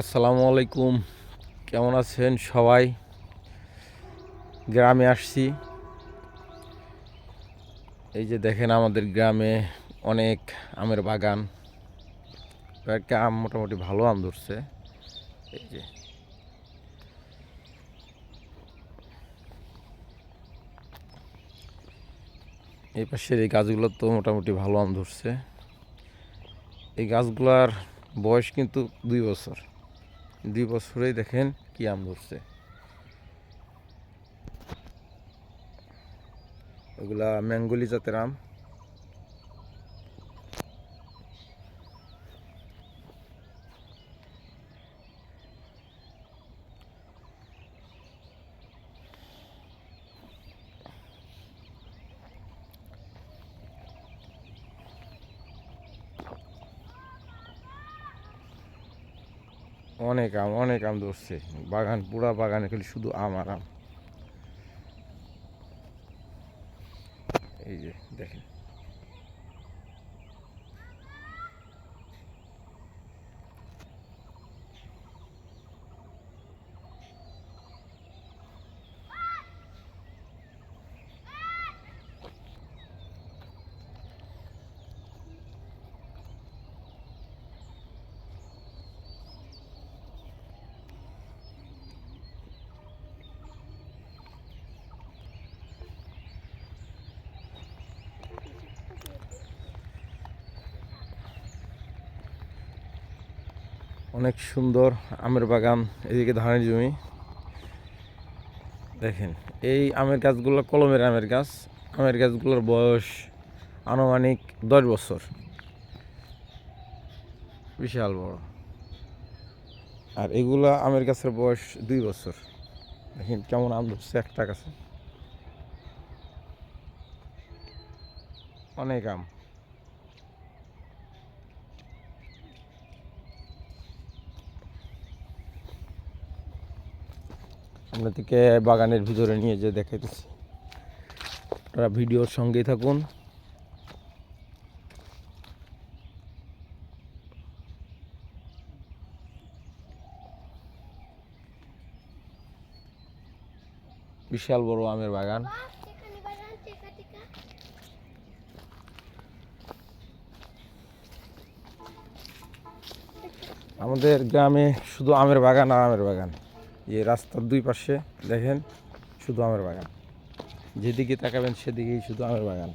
আসসালামু আলাইকুম। কেমন আছেন সবাই? গ্রামে আসছি। এই যে দেখেন আমাদের গ্রামে অনেক আমের বাগান। কয়েকটা আম মোটামুটি ভালো আম ধরছে। এই যে। এই পাশের এই গাছগুলো তো মোটামুটি ভালো আম ধরছে। এই গাছগুলার বয়স কিন্তু দুই বছর। দুই বছরেই দেখেন কি আম ধরছে। ওগুলা ম্যাঙ্গোলি জাতের আম। অনেক আম অনেক আম ধরছে। বাগান, পুরা বাগানে খালি শুধু আম আর আম। এই যে, দেখেন। অনেক সুন্দর আমের বাগান, এদিকে ধানের জমি। দেখেন, এই আমের গাছগুলো কলমের আমের গাছ। আমের গাছগুলোর বয়স আনুমানিক দশ বছর। বিশাল বড়। আর এগুলা আমের গাছের বয়স দুই বছর। দেখেন কেমন আম ধরছে একটা গাছে। অনেক আম। আপনাদেরকে বাগানের ভিতরে নিয়ে যে দেখাইতেছি। আপনারা ভিডিওর সঙ্গেই থাকুন। বিশাল বড় আমের বাগান। আমাদের গ্রামে শুধু আমের বাগান আর আমের বাগান। যে রাস্তার দুই পাশে দেখেন শুধু আমের বাগান। যেদিকে তাকাবেন সেদিকেই শুধু আমের বাগান।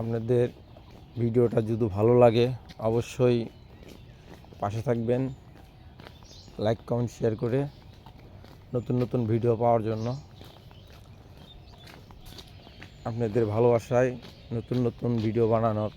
আপনাদের ভিডিওটা যদি ভালো লাগে, অবশ্যই পাশে থাকবেন, লাইক, কমেন্ট, শেয়ার করে নতুন নতুন ভিডিও পাওয়ার জন্য। আপনাদের ভালোবাসায় নতুন নতুন ভিডিও বানানোর